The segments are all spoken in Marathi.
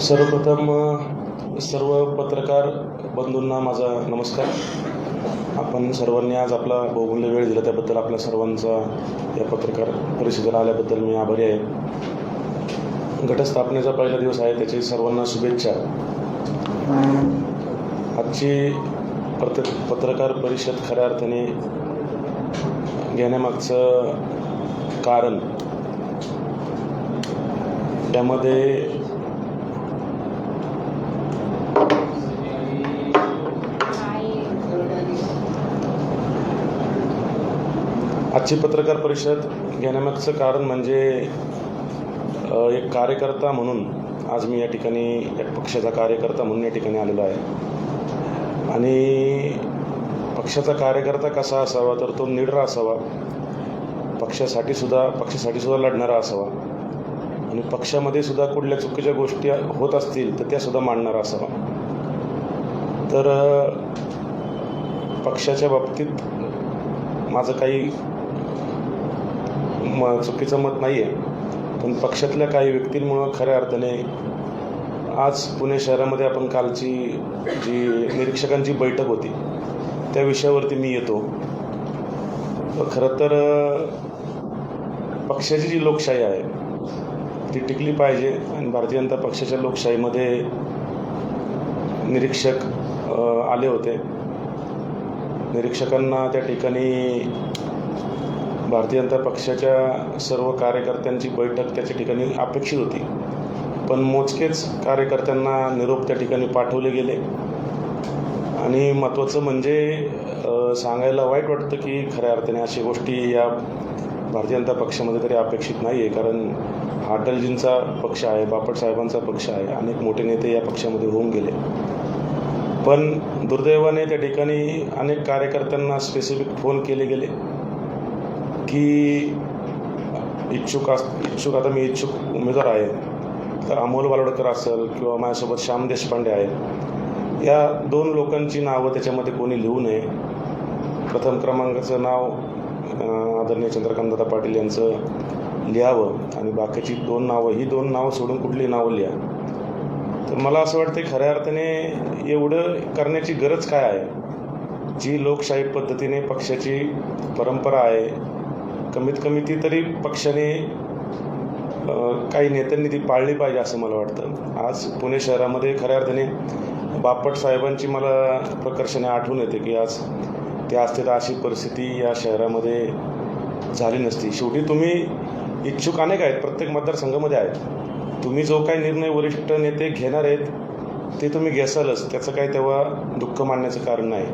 सर्वप्रथम सर्व पत्रकार बंधूंना माझा नमस्कार. आपण सर्वांनी आज आपला बहुमूल्य वेळ दिला त्याबद्दल आपल्या सर्वांचा या पत्रकार परिषदेला आल्याबद्दल मी आभारी आहे. घटस्थापनेचा पहिला दिवस आहे त्याची सर्वांना शुभेच्छा. आजची पत्र पत्रकार परिषद खऱ्या अर्थाने घेण्यामागचं कारण त्यामध्ये आजची पत्रकार परिषद घेण्यामागचं कारण म्हणजे एक कार्यकर्ता म्हणून आज मी या ठिकाणी एक पक्षाचा कार्यकर्ता म्हणून या ठिकाणी आलेलो आहे. आणि पक्षाचा कार्यकर्ता कसा असावा तर तो निडरा असावा. पक्षासाठी सुद्धा पक्षासाठी सुद्धा लढणारा असावा. आणि पक्षामध्ये सुद्धा कुठल्या चुकीच्या गोष्टी होत असतील तर त्या सुद्धा मांडणारा असावा. तर पक्षाच्या बाबतीत माझं काही म चुकीचं मत नाही आहे पण पक्षातल्या काही व्यक्तींमुळं खऱ्या अर्थाने आज पुणे शहरामध्ये आपण कालची जी निरीक्षकांची बैठक होती त्या विषयावरती मी येतो. खरं तर पक्षाची जी लोकशाही आहे ती टिकली पाहिजे आणि भारतीय जनता पक्षाच्या लोकशाहीमध्ये निरीक्षक आले होते. निरीक्षकांना त्या ठिकाणी भारतीय जनता पक्षाच्या सर्व कार्यकर्त्यांची बैठक त्याच्या ठिकाणी अपेक्षित होती. पण मोजकेच कार्यकर्त्यांना निरोप त्या ठिकाणी पाठवले गेले. आणि महत्त्वाचं म्हणजे सांगायला वाईट वाटतं की खऱ्या अर्थाने अशी गोष्टी या भारतीय जनता पक्षामध्ये तरी अपेक्षित नाही आहे कारण हा अटलजींचा पक्ष आहे बापट साहेबांचा पक्ष आहे अनेक मोठे नेते या पक्षामध्ये होऊन गेले. पण दुर्दैवाने त्या ठिकाणी अनेक कार्यकर्त्यांना स्पेसिफिक फोन केले गेले की इच्छुक अस इच्छुक आता मी इच्छुक उमेदवार आहे तर अमोल वालोडकर असेल किंवा माझ्यासोबत श्याम देशपांडे आहेत या दोन लोकांची नावं त्याच्यामध्ये कोणी लिहू नये. प्रथम क्रमांकाचं नाव आदरणीय चंद्रकांतदादा पाटील यांचं लिहावं आणि बाकीची दोन नावं ही दोन नावं सोडून कुठली नावं लिहा. तर मला असं वाटतं खऱ्या अर्थाने एवढं करण्याची गरज काय आहे? जी लोकशाही पद्धतीने पक्षाची परंपरा आहे कमीत कमी ती तरी पक्षाने काही नेत्यांनी ती पाळली पाहिजे असं मला वाटतं. आज पुणे शहरामध्ये खऱ्या अर्थाने बापट साहेबांची मला प्रकर्षाने आठवण येते की आज ते असते तर अशी परिस्थिती या शहरामध्ये झाली नसती. शेवटी तुम्ही इच्छुक अनेक आहेत? प्रत्येक मतदारसंघामध्ये आहेत. तुम्ही जो काही निर्णय वरिष्ठ नेते घेणार आहेत ते तुम्ही घेसालच. त्याचं काही तेव्हा दुःख मानण्याचं कारण नाही.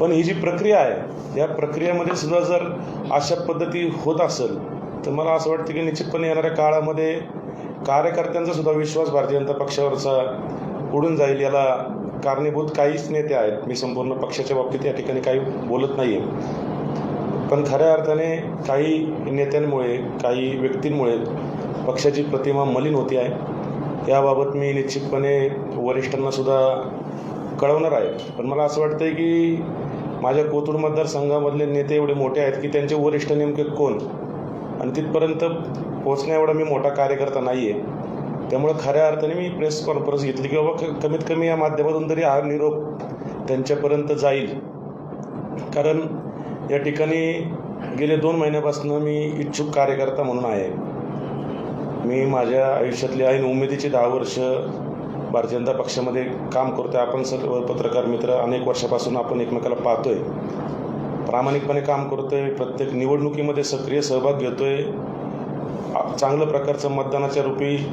पण ही जी प्रक्रिया आहे या प्रक्रियेमध्ये सुद्धा जर अशा पद्धती होत असेल तर मला असं वाटतं की निश्चितपणे येणाऱ्या काळामध्ये कार्यकर्त्यांचा सुद्धा विश्वास भारतीय जनता पक्षावरचा उडून जाईल. याला कारणीभूत काहीच नेते आहेत. मी संपूर्ण पक्षाच्या बाबतीत या ठिकाणी काही बोलत नाही आहे पण खऱ्या अर्थाने काही नेत्यांमुळे काही व्यक्तींमुळे पक्षाची प्रतिमा मलिन होती आहे. याबाबत मी निश्चितपणे वरिष्ठांनासुद्धा कळवणार आहे. पण मला असं वाटतंय की माझ्या कोथरूड मतदारसंघामधले नेते एवढे मोठे आहेत की त्यांचे वरिष्ठ नेमके कोण? आणि तिथपर्यंत पोहोचण्या एवढा मी मोठा कार्यकर्ता नाही आहे त्यामुळं खऱ्या अर्थाने मी प्रेस कॉन्फरन्स घेतली की बाबा क- कमीत कमी या माध्यमातून तरी हा निरोप त्यांच्यापर्यंत जाईल. कारण या ठिकाणी गेले दोन महिन्यापासून मी इच्छुक कार्यकर्ता म्हणून आहे. मी माझ्या आयुष्यातली ऐन उमेदीची दहा वर्ष भारतीय जनता पक्षामध्ये काम करतोय. आपण सर्व पत्रकार मित्र अनेक वर्षापासून आपण एकमेकाला पाहतोय. प्रामाणिकपणे काम करतोय. प्रत्येक निवडणुकीमध्ये सक्रिय सहभाग घेतोय. आ- चांगलं प्रकारचं मतदानाच्या रूपी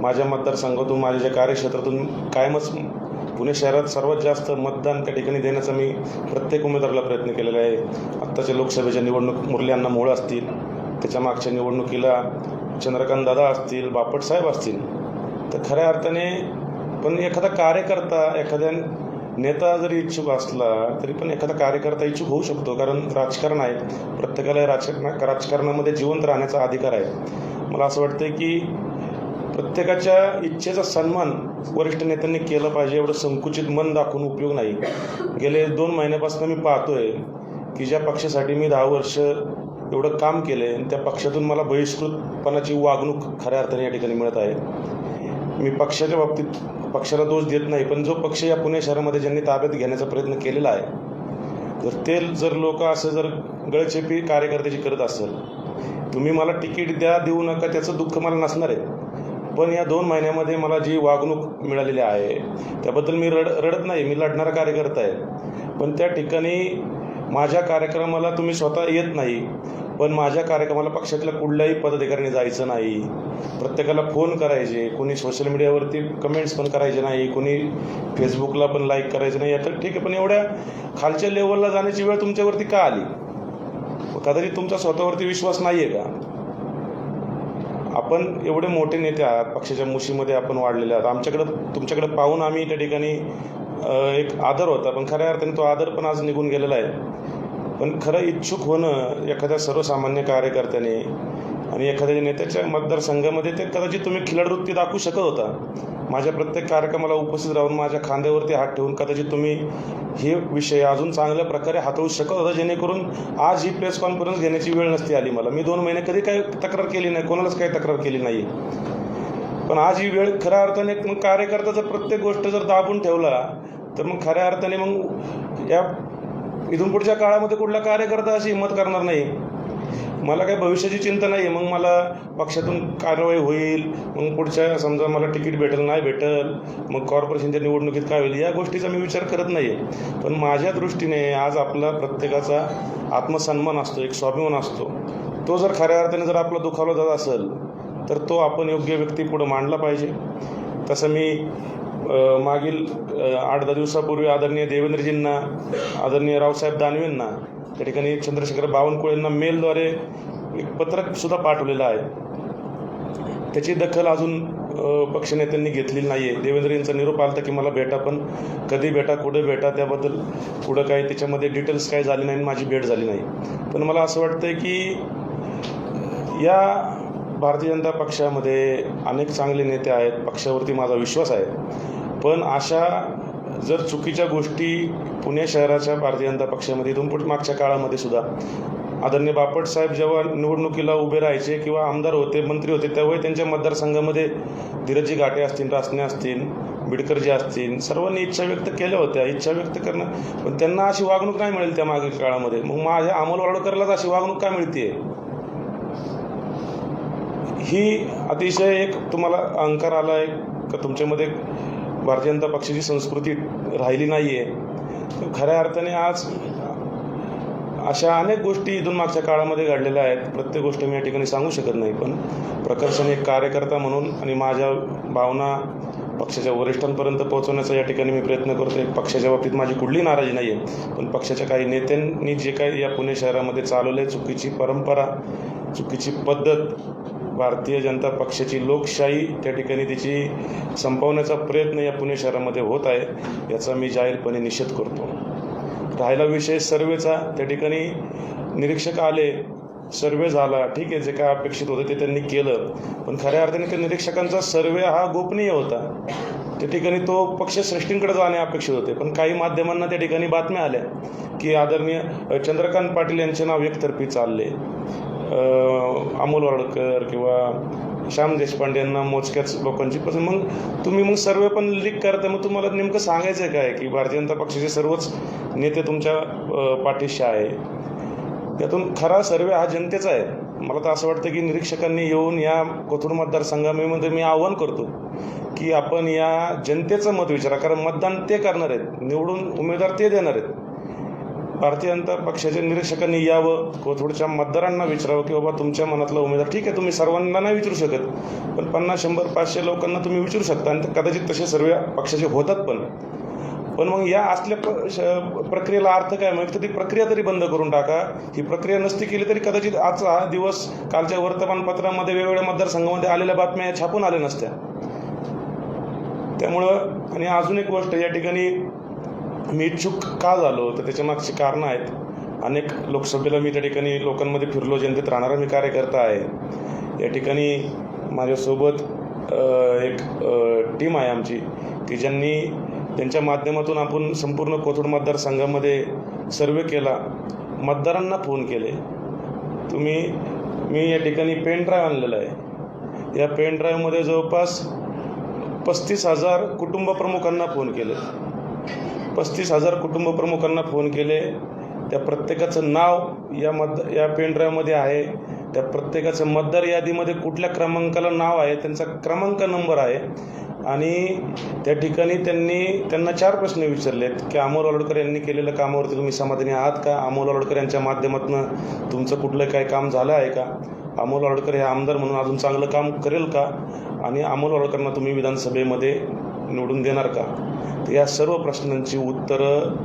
माझ्या मतदारसंघातून माझ्या ज्या कार्यक्षेत्रातून कायमच पुणे शहरात सर्वात जास्त मतदान त्या ठिकाणी देण्याचा मी प्रत्येक उमेदवाराला प्रयत्न केलेला आहे. आत्ताच्या लोकसभेच्या निवडणूक मुरल्यांना अण्णा मोळ असतील त्याच्या मागच्या निवडणुकीला चंद्रकांत दादा असतील बापट साहेब असतील तर खऱ्या अर्थाने पण एखादा कार्यकर्ता एखाद्या नेता जरी इच्छुक असला तरी पण एखादा कार्यकर्ता इच्छुक होऊ शकतो कारण राजकारण आहे. प्रत्येकाला राजकारणा राजकारणामध्ये जिवंत राहण्याचा अधिकार आहे. मला असं वाटतं की प्रत्येकाच्या इच्छेचा सन्मान वरिष्ठ नेत्यांनी केलं पाहिजे एवढं संकुचित मन दाखवून उपयोग नाही. गेले दोन महिन्यापासून मी पाहतोय की ज्या पक्षासाठी मी दहा वर्ष एवढं काम केलं आहे आणि त्या पक्षातून मला बहिष्कृतपणाची वागणूक खऱ्या अर्थाने या ठिकाणी मिळत आहे. मी पक्षाच्या बाबतीत पक्षाला दोष देत नाही पण जो पक्ष या पुणे शहरामध्ये ज्यांनी ताब्यात घेण्याचा प्रयत्न केलेला आहे जर ते जर लोक असं जर गळचेपी कार्यकर्त्याची करत असेल तुम्ही मला तिकीट द्या देऊ नका त्याचं दुःख मला नसणार आहे. पण या दोन महिन्यामध्ये मला जी वागणूक मिळालेली आहे त्याबद्दल मी रड रडत नाही. मी लढणारा कार्यकर्ता आहे. पण त्या ठिकाणी माझ्या कार्यक्रमाला तुम्ही स्वतः येत नाही. पण माझ्या कार्यक्रमाला पक्षातल्या कुठल्याही पदाधिकाऱ्यांनी जायचं नाही. प्रत्येकाला फोन करायचे. कोणी सोशल मीडियावरती कमेंट्स पण करायचे नाही. कोणी फेसबुकला पण लाईक करायचं नाही. तर ठीक आहे पण एवढ्या खालच्या लेवलला जाण्याची वेळ तुमच्यावरती का आली? कदाचित तुमचा स्वतःवरती विश्वास नाही आहे का? आपण एवढे मोठे नेते आहात पक्षाच्या मुशीमध्ये आपण वाढलेले आहात. आमच्याकडं तुमच्याकडे पाहून आम्ही त्या ठिकाणी एक आदर होता. पण खऱ्या अर्थाने तो आदर पण आज निघून गेलेला आहे. पण खरं इच्छुक होणं एखाद्या सर्वसामान्य कार्यकर्त्याने आणि एखाद्या नेत्याच्या मतदारसंघामध्ये ते कदाचित तुम्ही खिलाडवृत्ती दाखवू शकत होता. माझ्या प्रत्येक कार्यक्रमाला उपस्थित राहून माझ्या खांद्यावरती हात ठेवून कदाचित तुम्ही हे विषय अजून चांगल्या प्रकारे हाताळू शकत होता जेणेकरून आज ही प्रेस कॉन्फरन्स घेण्याची वेळ नसती आली मला. मी दोन महिने कधी काही तक्रार केली नाही कोणालाच काही तक्रार केली नाही पण आज ही वेळ खऱ्या अर्थाने मग कार्यकर्ता जर प्रत्येक गोष्ट जर दाबून ठेवला तर मग खऱ्या अर्थाने मग या इथून पुढच्या काळामध्ये कुठला कार्यकर्ता अशी हिंमत करणार नाही. मला काही भविष्याची चिंता नाही आहे मग मला पक्षातून कारवाई होईल. मग पुढच्या समजा मला तिकीट भेटेल नाही भेटल मग कॉर्पोरेशनच्या निवडणुकीत काय होईल या गोष्टीचा मी विचार करत नाही आहे पण माझ्या दृष्टीने आज आपला प्रत्येकाचा आत्मसन्मान असतो एक स्वाभिमान असतो. तो जर खऱ्या अर्थाने जर आपला दुखावला जात असेल तर तो आपण योग्य व्यक्ती पुढे मांडला पाहिजे. तसं मी मागील आठ दहा दिवसापूर्वी आदरणीय देवेंद्रजींना आदरणीय रावसाहेब दानवेंना त्या ठिकाणी चंद्रशेखर बावनकुळेंना मेलद्वारे एक पत्रकसुद्धा पाठवलेलं आहे. त्याची दखल अजून पक्षनेत्यांनी घेतलेली नाही आहे देवेंद्र यांचा निरोप आला की मला भेटा पण कधी भेटा कुठे भेटा त्याबद्दल पुढं काही त्याच्यामध्ये डिटेल्स काही झाली नाही आणि माझी भेट झाली नाही. पण मला असं वाटतं की या भारतीय जनता पक्षामध्ये अनेक चांगले नेते आहेत पक्षावरती माझा विश्वास आहे. पण अशा जर चुकीच्या गोष्टी पुणे शहराच्या भारतीय जनता पक्षामध्ये इथून मागच्या काळामध्ये सुद्धा आदरणीय बापट साहेब जेव्हा निवडणुकीला उभे राहायचे किंवा आमदार होते मंत्री होते तेव्हाही त्यांच्या मतदारसंघामध्ये धीरजी घाटे असतील रासने असतील बिडकरजी असतील सर्वांनी इच्छा व्यक्त केल्या होत्या. इच्छा व्यक्त करणं पण त्यांना अशी वागणूक नाही मिळेल त्या मागील काळामध्ये. मग माझ्या अमोल वाडकरलाच अशी वागणूक का मिळते ही अतिशय एक तुम्हाला अहंकार आला आहे का? तुमच्यामध्ये भारतीय जनता पक्षाची संस्कृती राहिली नाही आहे खऱ्या अर्थाने आज अशा अनेक गोष्टी इथून मागच्या काळामध्ये घडलेल्या आहेत. प्रत्येक गोष्ट मी या ठिकाणी सांगू शकत नाही पण प्रकर्षाने एक कार्यकर्ता म्हणून आणि माझ्या भावना पक्षाच्या वरिष्ठांपर्यंत पोहोचवण्याचा या ठिकाणी मी प्रयत्न करतोय. पक्षाच्या बाबतीत माझी कुठली नाराजी नाही आहे पण पक्षाच्या काही नेत्यांनी जे काही या पुणे शहरामध्ये चालवलं आहे चुकीची परंपरा चुकीची पद्धत भारतीय जनता पक्षाची लोकशाही त्या ठिकाणी तिची संपवण्याचा प्रयत्न या पुणे शहरामध्ये होत आहे याचा मी जाहीरपणे निषेध करतो. राहिला विषय सर्वेचा त्या ठिकाणी निरीक्षक आले सर्वे झाला ठीक आहे जे काय अपेक्षित होतं ते त्यांनी केलं. पण खऱ्या अर्थाने त्या निरीक्षकांचा सर्वे हा गोपनीय होता. त्या ठिकाणी तो पक्षश्रेष्ठींकडे जाणे अपेक्षित होते. पण काही माध्यमांना त्या ठिकाणी बातम्या आल्या की आदरणीय चंद्रकांत पाटील यांचे नाव एकतर्फी चालले. अमोल वाडकर किंवा श्याम देशपांडे यांना मोजक्याच लोकांची पण मग तुम्ही मग सर्व पण लीक करता मग तुम्हाला नेमकं सांगायचं आहे काय की भारतीय जनता पक्षाचे सर्वच नेते तुमच्या पाठीशी आहे त्यातून खरा सर्वे हा जनतेचा आहे. मला तर असं वाटतं की निरीक्षकांनी येऊन या कोथरूड मतदारसंघामध्ये मी आव्हान करतो की आपण या जनतेचं मत विचारा कारण मतदान ते करणार आहेत. निवडून उमेदवार ते देणार आहेत. भारतीय जनता पक्षाच्या निरीक्षकांनी यावं कोथरूडच्या मतदारांना विचारावं की बाबा तुमच्या मनातला उमेदवार ठीक आहे तुम्ही सर्वांना नाही विचारू शकत पण पन्नास शंभर पाचशे लोकांना तुम्ही विचारू शकता. आणि कदाचित तसे सर्व पक्षाचे होतात पण. पण मग या असल्या श- प्रक्रियेला अर्थ काय? मग तर ती प्रक्रिया तरी बंद करून टाका. ही प्रक्रिया नसती केली तरी कदाचित आजचा हा दिवस कालच्या वर्तमानपत्रामध्ये वेगवेगळ्या मतदारसंघामध्ये आलेल्या बातम्या छापून आल्या नसत्या. त्यामुळं आणि अजून एक गोष्ट या ठिकाणी मी इच्छुक का झालो? तर त्याच्यामागची कारणं आहेत. अनेक लोकसभेला मी त्या ठिकाणी लोकांमध्ये फिरलो जनतेत राहणारा मी कार्यकर्ता आहे. या ठिकाणी माझ्यासोबत एक टीम आहे आमची. की ज्यांनी त्यांच्या माध्यमातून आपण संपूर्ण कोथरूड मतदारसंघामध्ये सर्वे केला. मतदारांना फोन केले. तुम्ही मी या ठिकाणी पेन ड्राईव्ह आणलेला आहे. या पेन ड्राईव्हमध्ये जवळपास पस्तीस हजार कुटुंब प्रमुखांना फोन केले. पस्तीस हजार कुटुंब प्रमुखांना फोन केले. त्या प्रत्येकाचं नाव या मत या पेनड्राईव्हमध्ये आहे. त्या प्रत्येकाचं मतदार यादीमध्ये कुठल्या क्रमांकाला नाव आहे त्यांचा क्रमांक नंबर आहे. आणि त्या ठिकाणी त्यांनी त्यांना चार प्रश्न विचारलेत की अमोल वालोडकर यांनी केलेल्या कामावरती तुम्ही समाधानी आहात का? अमोल वालोडकर यांच्या माध्यमातून तुमचं कुठलं काय काम झालं आहे का? अमोल वालोडकर हे आमदार म्हणून अजून चांगलं काम करेल का? आणि अमोल वालोडकरांना तुम्ही विधानसभेमध्ये निवडून देणार का? तर या सर्व प्रश्नांची उत्तरं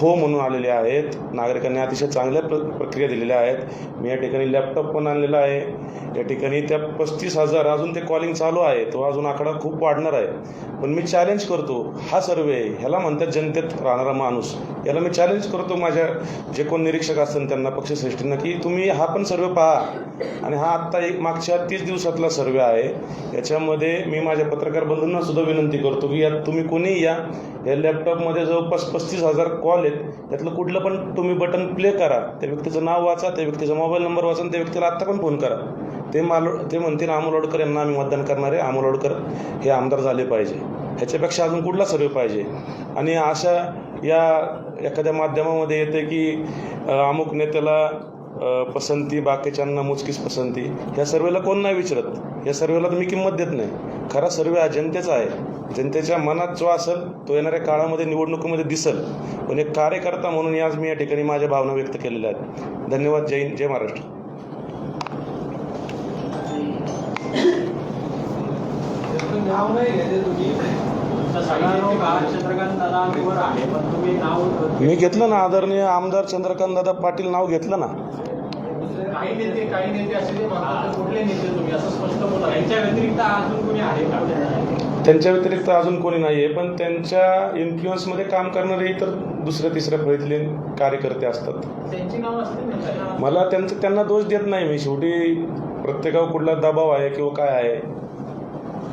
हो म्हणून आलेले आहेत. नागरिकांनी अतिशय चांगल्या प्र प्रक्रिया दिलेल्या आहेत. मी या ठिकाणी लॅपटॉप पण आणलेला आहे. या ठिकाणी त्या पस्तीस हजार अजून ते कॉलिंग चालू आहे. तो अजून आकडा खूप वाढणार आहे. पण मी चॅलेंज करतो. हा सर्वे ह्याला म्हणतात जनतेत राहणारा माणूस. याला मी चॅलेंज करतो माझ्या जे कोण निरीक्षक असतील त्यांना पक्षश्रेष्ठींना की तुम्ही हा पण सर्वे पहा. आणि हा आत्ता एक मागच्या तीस दिवसातला सर्वे आहे. याच्यामध्ये मी माझ्या पत्रकार बंधूंना सुद्धा विनंती करतो की यात तुम्ही कोणीही या या लॅपटॉपमध्ये जवळपास पस्तीस हजार कॉल लावलेत त्यातलं कुठलं पण तुम्ही बटन प्ले करा. त्या व्यक्तीचं नाव वाचा त्या व्यक्तीचा मोबाईल नंबर वाचा त्या व्यक्तीला आत्ता पण फोन करा. ते माल ते म्हणतील अमोल ओडकर यांना आम्ही मतदान करणारे आमोलोडकर अमोल ओडकर हे आमदार झाले पाहिजे. ह्याच्यापेक्षा अजून कुठला सर्वे पाहिजे? आणि अशा या एखाद्या माध्यमामध्ये येते की अमुक नेत्याला पसंती बाकीच्यांना मोजकीच पसंती. या सर्वेला कोण नाही विचारत? या सर्वेला तुम्ही किंमत देत नाही. खरा सर्वे हा जनतेचा आहे. जनतेच्या मनात जो असेल तो येणाऱ्या काळामध्ये निवडणुकीमध्ये दिसेल. पण एक कार्यकर्ता म्हणून आज मी या ठिकाणी माझ्या भावना व्यक्त केलेल्या आहेत. धन्यवाद. जय हिंद, जय महाराष्ट्र. नाव नाही घेते तुम्ही मी घेतलं ना आदरणीय आमदार चंद्रकांत दादा पाटील नाव घेतलं ना. काही नेते काही नेते असे तर कुठले नेते तुम्ही? असं स्पष्ट बोला. यांच्या व्यतिरिक्त अजून कोणी आहे का? त्यांच्या व्यतिरिक्त अजून कोणी नाही आहे पण त्यांच्या इन्फ्लुअन्समध्ये काम करणारे इतर दुसऱ्या तिसऱ्या फळीतले कार्यकर्ते असतात. मला त्यांचं त्यांना दोष देत नाही मी. शेवटी प्रत्येकावर कुठला दबाव आहे किंवा काय आहे?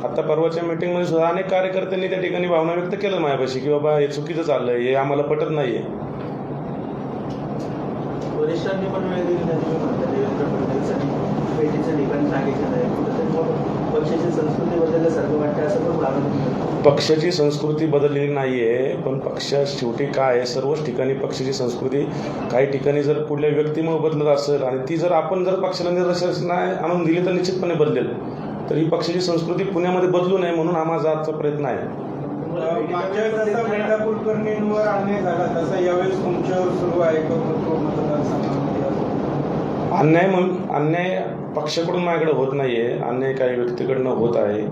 आता परवाच्या मीटिंगमध्ये सुद्धा अनेक कार्यकर्त्यांनी त्या ठिकाणी भावना व्यक्त केलं माझ्यापाशी की बाबा हे चुकीचं चाललंय हे आम्हाला पटत नाही आहे वरिष्ठांनी पण वेळ दिली नाही भेटीचं ठिकाण सांगितलं नाही. कुठंतरी पक्षाची संस्कृती बदलल्यासारखं वाटतं असं पण पक्षाची संस्कृती बदललेली नाही आहे पण पक्ष शेवटी काय आहे? सर्वच ठिकाणी पक्षाची संस्कृती काही ठिकाणी जर कुठल्या व्यक्तीमुळे बदलत असेल आणि ती जर आपण जर पक्षाला निदर्शना आणून दिली तर निश्चितपणे बदलेल. तर ही पक्षाची संस्कृती पुण्यामध्ये बदलू नये म्हणून हा माझा आजचा प्रयत्न आहे. मागच्या वेळेस जसा मेंढा कुलकर्णींवर अन्याय झाला तसा यावेळेस तुमच्यावर सुरू आहे का मतदारसंघामध्ये? अन्याय म्हणून अन्याय पक्षाकडून माझ्याकडे होत नाही आहे अन्याय काही व्यक्तीकडनं होत आहे.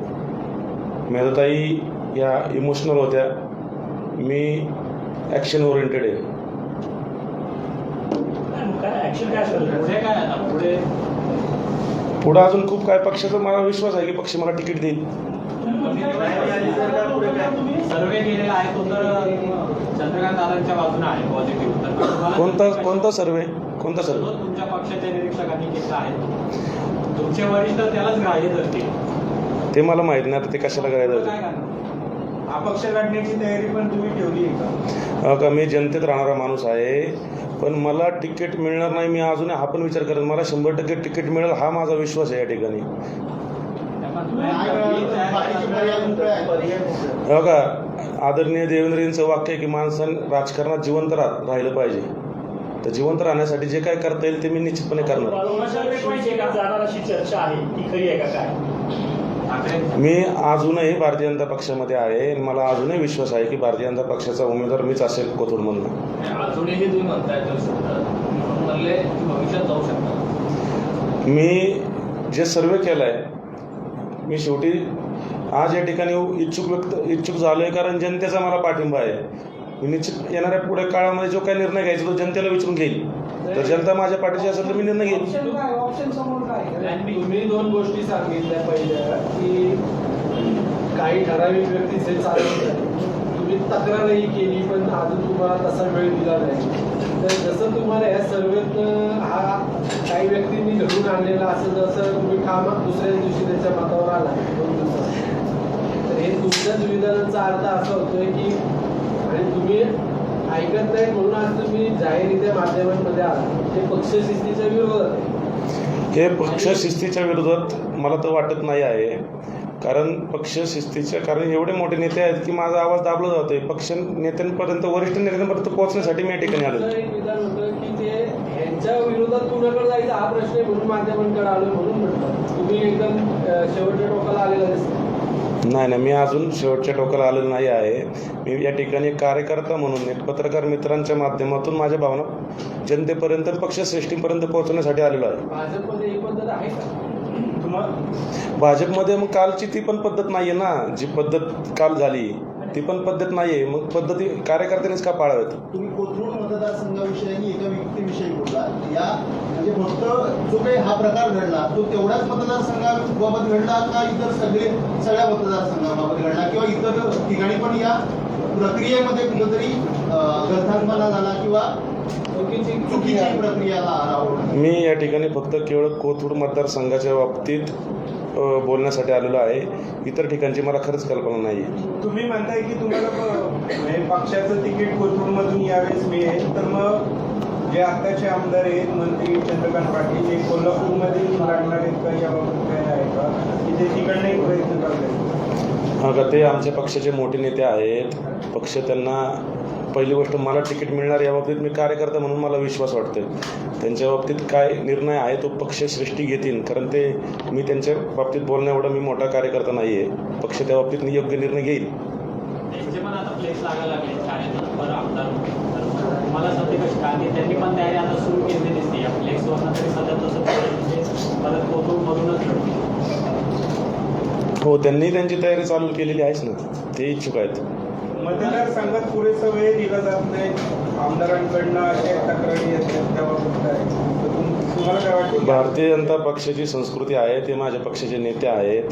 मेधाताई या इमोशनल होत्या. मी ॲक्शन ओरिएंटेड आहे. पुढे काय पुढं अजून खूप काय पक्षाचा मला विश्वास आहे की पक्ष मला तिकीट देईल. सर्वे केलेला आहे तो तर चंद्रकांत दादांच्या बाजूने आहे पॉझिटिव्ह कोणता कोणता सर्वे? कोणता सर्वे? तुमच्या पक्षाच्या निरीक्षकांनी केला आहे. तुमचे वरिष्ठ त्यालाच ग्राह्य धरतील. ते मला माहीत नाही आता ते कशाला करायचं होतं. अपक्ष लढण्याची तयारी पण तुम्ही ठेवली आहे का? मी जनतेत राहणारा माणूस आहे पण मला तिकीट मिळणार नाही मी अजूनही हा पण विचार करत मला शंभर टक्के तिकीट मिळेल हा माझा विश्वास आहे या ठिकाणी. हो का आदरणीय देवेंद्रजींचं वाक्य आहे की माणसानं राजकारणात जिवंत राह राहिलं पाहिजे. तर जिवंत राहण्यासाठी जे काय करता येईल ते मी निश्चितपणे करणार. मी अजूनही भारतीय जनता पक्षामध्ये आहे. आणि मला अजूनही विश्वास आहे की भारतीय जनता पक्षाचा उमेदवार मीच असेल तर म्हणून मी जे सर्वे केला आहे मी शेवटी आज या ठिकाणी इच्छुक व्यक्त इच्छुक झालो आहे कारण जनतेचा मला पाठिंबा आहे. मी निश्चित येणाऱ्या पुढे काळामध्ये जो काही निर्णय घ्यायचा तो जनतेला विचारून घेईल. तर जनता माझ्या पाठीशी असेल तर मी निर्णय घेईल. तुम्ही दोन गोष्टी सांगितल्या पहिल्या की काही ठराविक व्यक्तीचे चालू तुम्ही तक्रारही केली पण अजून तुम्हाला तसा वेळ दिला नाही. तर जसं तुम्हाला या सर्वेत हा काही व्यक्तींनी घडून आणलेला असं जसं तुम्ही कामात दुसऱ्या दिवशी त्याच्या मतावर आला दोन दिवसात. तर हे तुमच्याच विधानाचा अर्थ असा होतोय की आणि तुम्ही ऐकत नाही म्हणून आज तुम्ही जाहीररित्या माध्यमांमध्ये आला ते पक्षशिस्तीच्या विरोधात हे पक्षशिस्तीच्या विरोधात मला तर वाटत नाही आहे. कारण पक्ष शिस्तीच्या कारण एवढे मोठे नेते आहेत की माझा आवाज दाबला जातोय. पक्ष नेत्यांपर्यंत वरिष्ठ नेत्यांपर्यंत पोहोचण्यासाठी मी या ठिकाणी आलो नाही नाही मी अजून शेवटच्या टोकाला आलेलो नाही आहे. मी या ठिकाणी कार्यकर्ता म्हणून एक पत्रकार मित्रांच्या माध्यमातून माझ्या भावना जनतेपर्यंत पक्षश्रेष्ठीपर्यंत पोहोचण्यासाठी आलेलो आहे. भाजपमध्ये भाजपमध्ये मग कालची ती पण पद्धत नाही आहे ना. जी पद्धत काल झाली ती पण पद्धत नाही आहे मग पद्धती कार्यकर्त्यांनीच का पाळाव्यात? तुम्ही कोथरूड मतदारसंघाविषयी आणि एका व्यक्तीविषयी बोलला. या म्हणजे फक्त जो काही हा प्रकार घडला तो तेवढ्याच मतदारसंघाबाबत घडला का इतर सगळे सगळ्या मतदारसंघाबाबत घडला? किंवा इतर ठिकाणी पण या प्रक्रियेमध्ये कुठंतरी अं, झाला किंवा मी या ठिकाणी फक्त केवळ कोथरूड मतदारसंघाच्या बाबतीत बोलण्यासाठी आलेलो आहे. इतर ठिकाणची मला खरंच कल्पना नाही आहे तुम्ही म्हणताय की तुम्हाला म्हणजे पक्षाचं तिकीट कोथरूडमधून यावेळेस मिळेल तर मग जे आत्ताचे आमदार आहेत मंत्री चंद्रकांत पाटील ते कोल्हापूरमध्ये लागणार आहेत का याबाबत काय? आहे का की ते तिकडनंही प्रयत्न करतात अगं ते आमच्या पक्षाचे मोठे नेते आहेत. पक्ष त्यांना पहिली गोष्ट मला तिकीट मिळणार या बाबतीत मी कार्यकर्ता म्हणून मला विश्वास वाटतोय. त्यांच्या बाबतीत काय निर्णय आहे तो पक्ष सृष्टी घेतील. कारण ते मी त्यांच्या बाबतीत बोलण्या एवढा मी मोठा कार्यकर्ता नाही आहे पक्ष त्या बाबतीत योग्य निर्णय घेईल. त्यांचे हो त्यांनी त्यांची तयारी चालू केलेली आहेच ना. ते इच्छुक आहेत. मतदारसंघात पुरेसा वेळ दिला जात नाही. आमदारांकडनं अशा तक्रारी भारतीय जनता पक्षाची संस्कृती आहे ते माझ्या पक्षाचे नेते आहेत.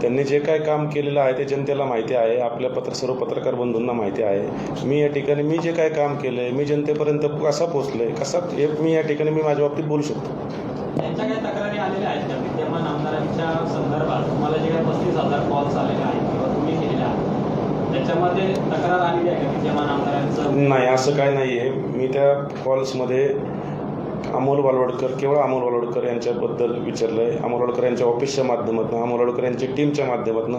त्यांनी जे काय काम केलेलं आहे ते जनतेला माहिती आहे. आपल्या पत्र सर्व पत्रकार बंधूंना माहिती आहे. मी या ठिकाणी मी जे काय काम केलं आहे मी जनतेपर्यंत कसा पोचलो आहे कसा हे मी या ठिकाणी मी माझ्या बाबतीत बोलू शकतो. त्यांच्या काही तक्रारी आलेल्या आहेत का? विद्यमान आमदारांच्या संदर्भात तुम्हाला जे काही पस्तीस हजार कॉल्स आलेले आहेत किंवा तुम्ही केलेले आहेत त्याच्यामध्ये तक्रार आलेली आहे का विद्यमान आमदारांचं नाही असं काय नाही आहे मी त्या कॉल्समध्ये अमोल वालवडकर केवळ अमोल वालवडकर यांच्याबद्दल विचारलं आहे अमोल बालवडकर यांच्या ऑफिसच्या माध्यमातून अमोल बालवडकर यांच्या टीमच्या माध्यमातून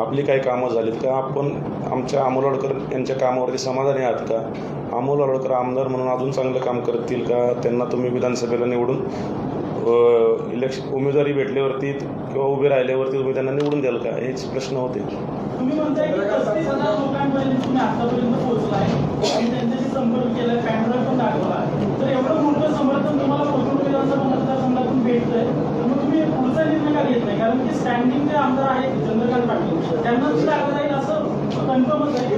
आपली काही कामं झालीत का? आपण आमच्या अमोल बालवडकर यांच्या कामावरती समाधानी आहात का? अमोल वालवडकर आमदार म्हणून अजून चांगलं काम करतील का? त्यांना तुम्ही विधानसभेला निवडून इलेक्शन उमेदवारी भेटल्यावरती किंवा उभे राहिल्यावरती तुम्ही त्यांना निवडून द्याल का? हेच प्रश्न होते.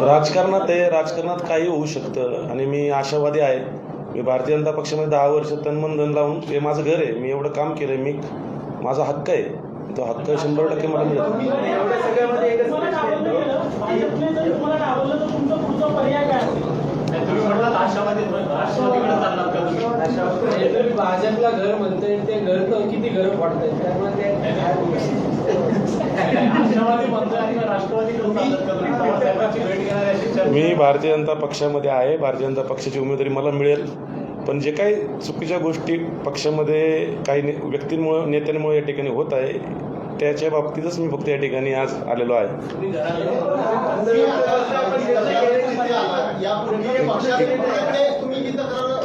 राजकारणात आहे राजकारणात काही होऊ शकतं आणि मी आशावादी आहे. मी भारतीय जनता पक्षामध्ये दहा वर्ष तनमन धन लावून हे माझं घर आहे. मी एवढं काम केलं आहे मी माझा हक्क आहे. तो हक्क शंभर टक्के मला मिळतो भाजपला घर म्हणताय ते घर तर किती घर ते राष्ट्रवादी मी भारतीय जनता पक्षामध्ये आहे. भारतीय जनता पक्षाची उमेदवारी मला मिळेल. पण जे काही चुकीच्या गोष्टी पक्षामध्ये काही ने- व्यक्तींमुळे नेत्यांमुळे या ठिकाणी होत आहे त्याच्या बाबतीतच मी फक्त या ठिकाणी आज आलेलो आहे.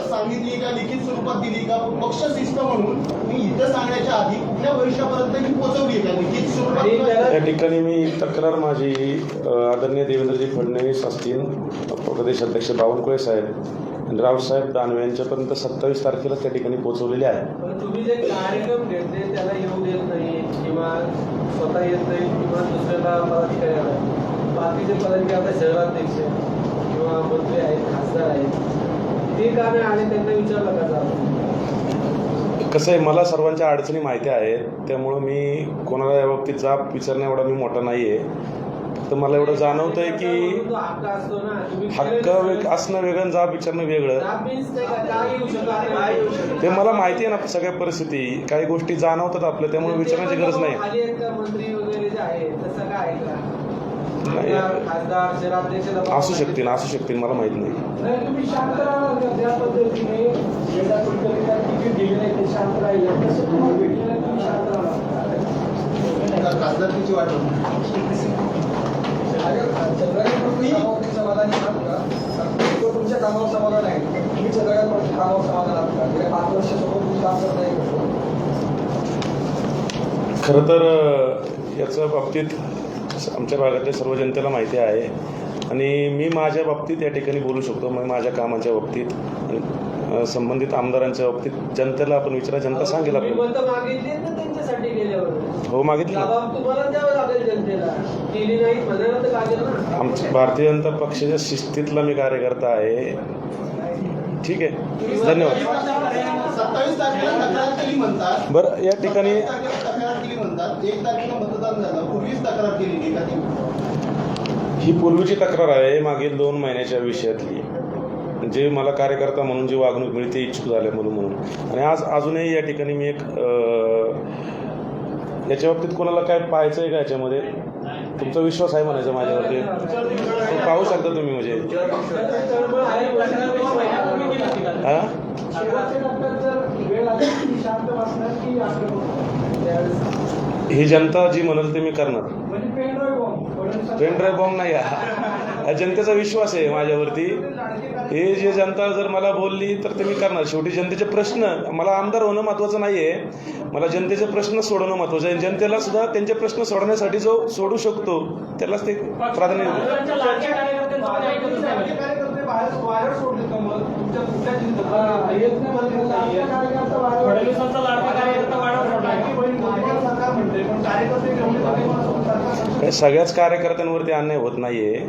सांगितली का लिखित स्वरूपात दिली का पक्षशिस्त म्हणून तुम्ही इथं सांगण्याच्या आधी कुठल्या वरिष्ठापर्यंत ही पोहोचवली का लिखित आणि स्वरूपात त्याला या ठिकाणी मी तक्रार माझी आदरणीय देवेंद्रजी फडणवीस असतील प्रदेश अध्यक्ष बावनकुळे साहेब रावसाहेब दानवे यांच्यापर्यंत सत्तावीस तारखेला त्या ठिकाणी पोहोचवलेले आहे. पण तुम्ही जे कार्यक्रम घेतले त्याला येऊ देत नाही किंवा स्वतः येत नाही किंवा दुसऱ्याला पदाधिकारी बाकीचे पदाधिकारी आता शहराध्यक्ष किंवा मंत्री आहेत खासदार आहेत. ते का नाही त्यांना विचारलं का जाब कसं आहे मला सर्वांच्या अडचणी माहिती आहेत त्यामुळं मी कोणाला या बाबतीत जाब विचारण्या एवढा मी मोठा नाही आहे फक्त मला एवढं जाणवतं आहे की हक्क वेग असणं वेगळं आणि जाब विचारणं वेगळं. ते मला माहिती आहे ना सगळ्या परिस्थिती काही गोष्टी जाणवतात आपल्या त्यामुळे विचारण्याची गरज नाही. नाही. असू शकतील असू शकतील मला माहीत नाही. खरं तर याच्या बाबतीत आमच्या भागातल्या सर्व जनतेला माहिती आहे. आणि मी माझ्या बाबतीत या ठिकाणी बोलू शकतो. मग माझ्या कामाच्या बाबतीत आणि संबंधित आमदारांच्या बाबतीत जनतेला आपण विचारा. जनता सांगेल आपण हो मागितलं. आमच्या भारतीय जनता पक्षाच्या शिस्तीतला मी कार्यकर्ता आहे. ठीक आहे. धन्यवाद. बरं या ठिकाणी सत्तावीस तारखेला तक्रार केली म्हणतात एक तारखेला मतदान झालं. पूर्वीच तक्रार केलेली का ती? ही पूर्वीची तक्रार आहे मागील दोन महिन्याच्या विषयातली. जे मला कार्यकर्ता म्हणून जी वागणूक मिळते इच्छुक झाले म्हणून म्हणून. आणि आज अजूनही या ठिकाणी मी एक याच्या बाबतीत कोणाला काय पाहायचं आहे का याच्यामध्ये? तुमचा विश्वास आहे म्हणायचा माझ्यावरती. पाहू शकता तुम्ही म्हणजे? हा? ही जनता जी म्हणाल ते मी करणार. म्हणजे पेन ड्राईव्ह बॉम्ब नाही हा हा जनतेचा विश्वास आहे माझ्यावरती. हे जे जनता जर मला बोलली तर ते मी करणार. शेवटी जनतेचे प्रश्न मला आमदार होणं महत्त्वाचं नाही आहे मला जनतेचे प्रश्न सोडवणं महत्त्वाचं आहे. जनतेला सुद्धा त्यांचे प्रश्न सोडवण्यासाठी जो सोडू शकतो त्यालाच ते प्राधान्य देतो. सगळ्याच कार्यकर्त्यांवरती अन्याय होत नाहीये.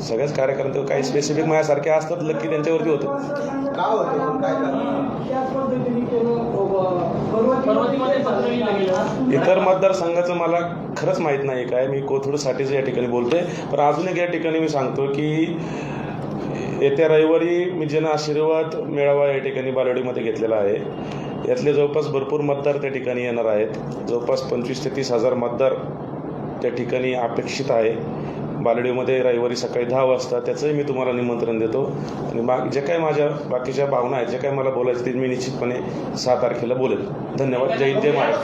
सगळ्याच कार्यकर्ते काही स्पेसिफिक माझ्यासारखे असतात लक्की त्यांच्यावरती होतं. इतर मतदारसंघाचं मला खरंच माहीत नाही काय. मी कोथरूडसाठीच या ठिकाणी बोलतोय. पण अजून एक या ठिकाणी मी सांगतो की येत्या रविवारी मी जन आशीर्वाद मेळावा या ठिकाणी बालवाडीमध्ये घेतलेला आहे. यातले जवळपास भरपूर मतदार त्या ठिकाणी येणार आहेत. जवळपास पंचवीस ते तीस हजार मतदार त्या ठिकाणी अपेक्षित आहे. बालडीमध्ये रविवारी सकाळी दहा वाजता त्याचंही मी तुम्हाला निमंत्रण देतो. आणि बा जे काही माझ्या बाकीच्या भावना आहेत जे काही मला बोलायचं ते मी निश्चितपणे सहा तारखेला बोलेल. धन्यवाद. जय जय महाराज